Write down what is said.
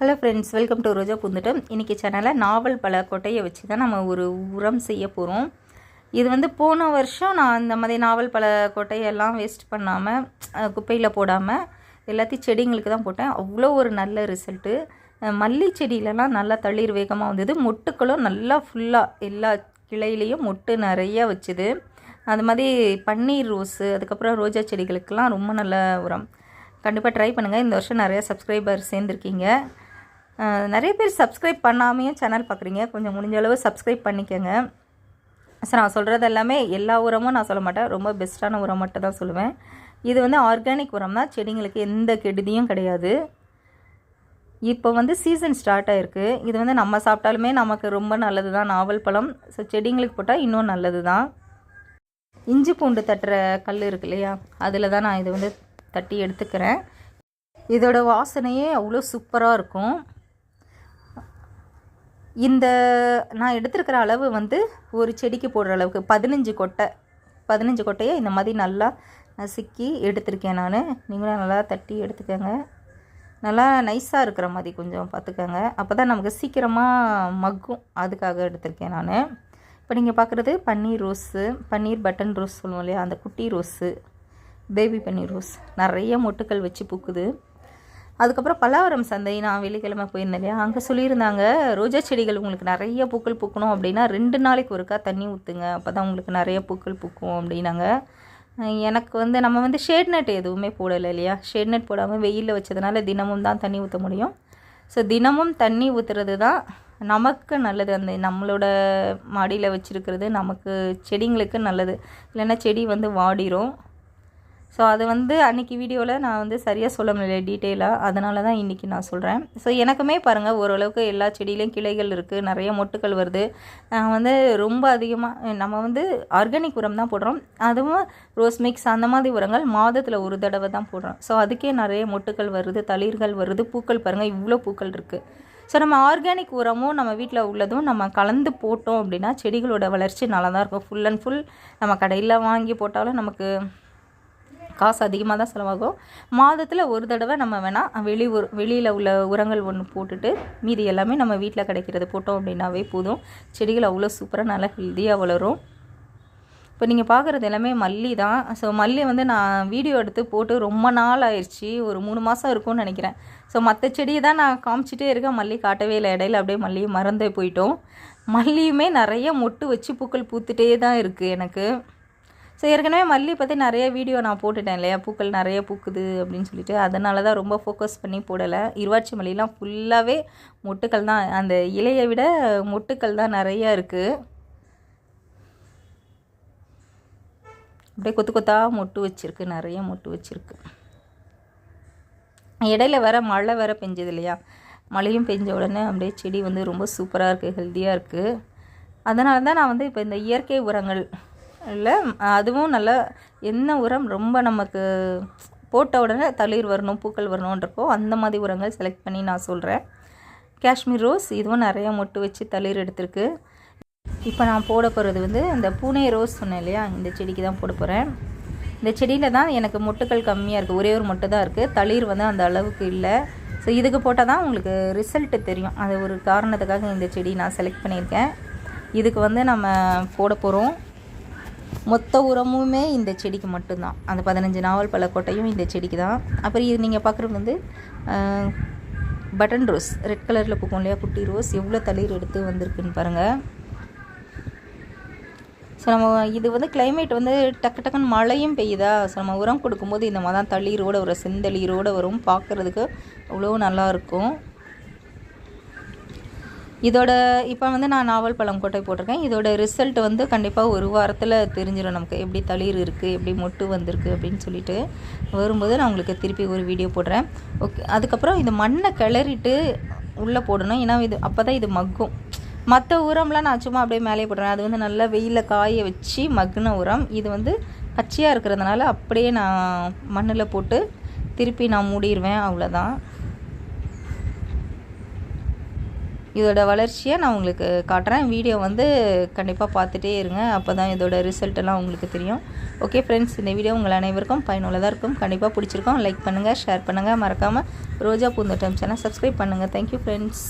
Hello friends welcome to Roja Poonthottam இன்றைக்கி சேனலில் நாவல் பல கொட்டையை வச்சு தான் நம்ம ஒரு உரம் செய்ய போகிறோம் இது வந்து போன வருஷம் நான் இந்த மாதிரி நாவல் பல கொட்டையெல்லாம் வேஸ்ட் பண்ணாமல் குப்பையில் போடாமல் எல்லாத்தையும் செடிங்களுக்கு தான் போட்டேன். அவ்வளோ ஒரு நல்ல ரிசல்ட்டு மல்லி செடியிலலாம் நல்லா தளிர் வேகமாக வந்தது. மொட்டுக்களும் நல்லா ஃபுல்லாக எல்லா கிளையிலையும் மொட்டு நிறைய வச்சுது. அது மாதிரி பன்னீர் ரோஸு அதுக்கப்புறம் ரோஜா செடிகளுக்கெல்லாம் ரொம்ப நல்ல உரம். கண்டிப்பாக ட்ரை பண்ணுங்கள் இந்த வருஷம் நிறையா சப்ஸ்கிரைபர் சேர்ந்துருக்கீங்க. நிறைய பேர் சப்ஸ்கிரைப் பண்ணாமையும் சேனல் பார்க்குறீங்க. கொஞ்சம் முடிஞ்ச அளவு சப்ஸ்கிரைப் பண்ணிக்கோங்க. சார் நான் சொல்கிறது எல்லாமே எல்லா உரமும் நான் சொல்ல மாட்டேன். ரொம்ப பெஸ்ட்டான உரம் மட்டும் தான் சொல்லுவேன். இது வந்து ஆர்கானிக் உரம் தான். செடிங்களுக்கு எந்த கெடுதியும் கிடையாது. இப்போ வந்து சீசன் ஸ்டார்ட் ஆகிருக்கு இது வந்து நம்ம சாப்பிட்டாலுமே நமக்கு ரொம்ப நல்லது தான் நாவல் பழம். ஸோ செடிங்களுக்கு போட்டால் இன்னும் நல்லது தான் இஞ்சி பூண்டு தட்டுற கல் இருக்கு இல்லையா? அதில் தான் நான் இதை வந்து தட்டி எடுத்துக்கிறேன். இதோட வாசனையே அவ்வளோ சூப்பராக இருக்கும். இந்த நான் எடுத்திருக்கிற அளவு வந்து ஒரு செடிக்கு போடுற அளவுக்கு பதினஞ்சு கொட்டை பதினஞ்சு கொட்டையை இந்த மாதிரி நல்லா நசுக்கி எடுத்திருக்கேன் நான். நீங்களும் நல்லா தட்டி எடுத்துக்கோங்க. நல்லா நைஸாக இருக்கிற மாதிரி கொஞ்சம் பார்த்துக்கோங்க. அப்போ தான் நமக்கு சீக்கிரமாக மக்கும். அதுக்காக எடுத்திருக்கேன் நான். இப்போ நீங்கள் பார்க்குறது பன்னீர் ரோஸு பன்னீர் பட்டன் ரோஸ் சொல்லுவோம் இல்லையா? அந்த குட்டி ரோஸு பேபி பன்னீர் ரோஸ். நிறைய மொட்டுக்கள் வச்சு பூக்குது. அதுக்கப்புறம் பல்லாவரம் சந்தை நான் வெள்ளிக்கிழமை போயிருந்தேன் இல்லையா? அங்கே சொல்லியிருந்தாங்க ரோஜா செடிகள் உங்களுக்கு நிறைய பூக்கள் பூக்கணும் அப்படின்னா ரெண்டு நாளைக்கு ஒருக்கா தண்ணி ஊற்றுங்க அப்போ தான் உங்களுக்கு நிறைய பூக்கள் பூக்கும் அப்படின்னாங்க. எனக்கு வந்து நம்ம வந்து ஷேட் நெட் எதுவுமே போடலை இல்லையா? ஷேட் நெட் போடாமல் வெயிலில் வச்சதுனால தினமும் தான் தண்ணி ஊற்ற முடியும். ஸோ தினமும் தண்ணி ஊற்றுறது தான் நமக்கு நல்லது. அந்த நம்மளோட மாடியில் வச்சுருக்கிறது நமக்கு செடிங்களுக்கு நல்லது. இல்லைன்னா செடி வந்து வாடிரும். ஸோ அது வந்து அன்றைக்கி வீடியோவில் நான் வந்து சரியாக சொல்ல முடியல டீட்டெயிலாக அதனால தான் இன்றைக்கி நான் சொல்கிறேன் ஸோ எனக்குமே பாருங்கள் ஓரளவுக்கு எல்லா செடியிலையும் கிளைகள் இருக்குது நிறைய மொட்டுக்கள் வருது. நான் வந்து ரொம்ப அதிகமாக நம்ம வந்து ஆர்கானிக் உரம் தான் போடுறோம். அதுவும் ரோஸ் மிக்ஸ் அந்த மாதிரி உரங்கள் மாதத்தில் ஒரு தடவை தான் போடுறோம். ஸோ அதுக்கே நிறைய மொட்டுக்கள் வருது தளிர்கள் வருது பூக்கள் பாருங்கள் இவ்வளோ பூக்கள் இருக்குது ஸோ நம்ம ஆர்கானிக் உரமும் நம்ம வீட்டில் உள்ளதும் நம்ம கலந்து போட்டோம் அப்படின்னா செடிகளோட வளர்ச்சி நல்லா தான் இருக்கும். ஃபுல் அண்ட் ஃபுல் நம்ம கடையில் வாங்கி போட்டாலும் நமக்கு காசு அதிகமாக தான் செலவாகும். மாதத்தில் ஒரு தடவை நம்ம வேணால் வெளி வெளியில் உள்ள உரங்கள் ஒன்று போட்டுட்டு மீதி எல்லாமே நம்ம வீட்டில் கிடைக்கிறது போட்டோம் அப்படின்னாவே போதும். செடிகள் அவ்வளோ சூப்பராக நல்லா ஹெல்த்தியாக வளரும். இப்போ நீங்கள் பார்க்குறது எல்லாமே மல்லி தான். ஸோ மல்லி வந்து நான் வீடியோ எடுத்து போட்டு ரொம்ப நாள் ஆயிடுச்சு ஒரு மூணு மாதம் இருக்கும்னு நினைக்கிறேன். ஸோ மற்ற செடியை தான் நான் காமிச்சிட்டே இருக்கேன். மல்லி காட்டவே இல்லை. இடையில அப்படியே மல்லியை மறந்தே போயிட்டோம். மல்லியுமே நிறைய மொட்டு வச்சு பூக்கள் பூத்துட்டே தான் இருக்குது எனக்கு. ஸோ ஏற்கனவே மல்லி பற்றி நிறைய வீடியோ நான் போட்டுட்டேன் இல்லையா? பூக்கள் நிறைய பூக்குது அப்படின்னு சொல்லிட்டு. அதனால தான் ரொம்ப ஃபோக்கஸ் பண்ணி போடலை. இருவாட்சி மல்லிலாம் ஃபுல்லாகவே மொட்டுக்கள் தான். அந்த இலையை விட மொட்டுக்கள் தான் நிறையா இருக்குது அப்படியே கொத்து கொத்தாக மொட்டு வச்சுருக்கு. நிறைய மொட்டு வச்சுருக்கு. இடையில வேற மழை வேற பெஞ்சது இல்லையா? மழையும் பெஞ்ச உடனே அப்படியே செடி வந்து ரொம்ப சூப்பராக இருக்குது ஹெல்த்தியாக இருக்குது அதனால தான் நான் வந்து இப்போ இந்த இயற்கை உரங்கள் இல்லை அதுவும் நல்லா என்ன உரம் ரொம்ப நமக்கு போட்ட உடனே தளிர் வரணும் பூக்கள் வரணுன்றப்போ அந்த மாதிரி உரங்கள் செலக்ட் பண்ணி நான் சொல்கிறேன் காஷ்மீர் ரோஸ் இதுவும் நிறைய மொட்டு வச்சு தளிர் எடுத்திருக்கு. இப்போ நான் போட போகிறது வந்து இந்த பூனே ரோஸ் சொன்னேன் இல்லையா? இந்த செடிக்கு தான் போட போகிறேன் இந்த செடியில் தான் எனக்கு மொட்டுக்கள் கம்மியாக இருக்குது ஒரே ஒரு மொட்டு தான் இருக்குது தளிர் வந்து அந்த அளவுக்கு இல்லை. ஸோ இதுக்கு போட்டால் தான் உங்களுக்கு ரிசல்ட்டு தெரியும். அது ஒரு காரணத்துக்காக இந்த செடி நான் செலக்ட் பண்ணியிருக்கேன். இதுக்கு வந்து நம்ம போட போகிறோம் மொத்த உரமுமே இந்த செடிக்கு மட்டும்தான். அந்த பதினஞ்சு நாவல் பழக்கோட்டையும் கொட்டையும் இந்த செடிக்கு தான் அப்புறம் இது நீங்கள் பார்க்குறது வந்து பட்டன் ரோஸ் ரெட் கலரில் பூக்கும் இல்லையா குட்டி ரோஸ் எவ்வளோ தளிர் எடுத்து வந்திருக்குன்னு பாருங்கள் ஸோ நம்ம இது வந்து கிளைமேட் வந்து டக்கு டக்குன்னு மழையும் பெய்யுதா? ஸோ நம்ம உரம் கொடுக்கும்போது இந்த மாதிரி தான் தளிரோட வரும் செந்தளிரோடு வரும். பார்க்குறதுக்கு அவ்வளோ நல்லாயிருக்கும் இதோட இப்போ வந்து நான் நாவல் பழம் கொட்டை போட்டிருக்கேன். இதோட ரிசல்ட் வந்து கண்டிப்பாக ஒரு வாரத்தில் தெரிஞ்சிடும் நமக்கு. எப்படி தளிர் இருக்குது எப்படி மொட்டு வந்திருக்கு அப்படின்னு சொல்லிட்டு வரும்போது நான் உங்களுக்கு திருப்பி ஒரு வீடியோ போடுறேன். ஓகே அதுக்கப்புறம் இந்த மண்ணை கிளறிட்டு உள்ளே போடணும். ஏன்னா இது அப்போ தான் இது மக்கும். மற்ற உரம்லாம் நான் சும்மா அப்படியே மேலே போடுறேன். அது வந்து நல்லா வெயிலில் காய வச்சு மக்குன உரம். இது வந்து பச்சையாக இருக்கிறதுனால அப்படியே நான் மண்ணில் போட்டு திருப்பி நான் மூடிடுவேன் அவ்வளோதான் இதோட வளர்ச்சியை நான் உங்களுக்கு காட்டுறேன். வீடியோ வந்து கண்டிப்பாக பார்த்துட்டே இருங்க. அப்போ தான் இதோட ரிசல்ட் எல்லாம் உங்களுக்கு தெரியும். ஓகே ஃப்ரெண்ட்ஸ் இந்த வீடியோ உங்கள் அனைவருக்கும் பயனுள்ளதாக இருக்கும். கண்டிப்பாக பிடிச்சிருக்கோம். லைக் பண்ணுங்கள் ஷேர் பண்ணுங்கள் மறக்காமல் ரோஜா பூந்தோட்டம் சேனல் சப்ஸ்கிரைப் பண்ணுங்கள் தேங்க்யூ ஃப்ரெண்ட்ஸ்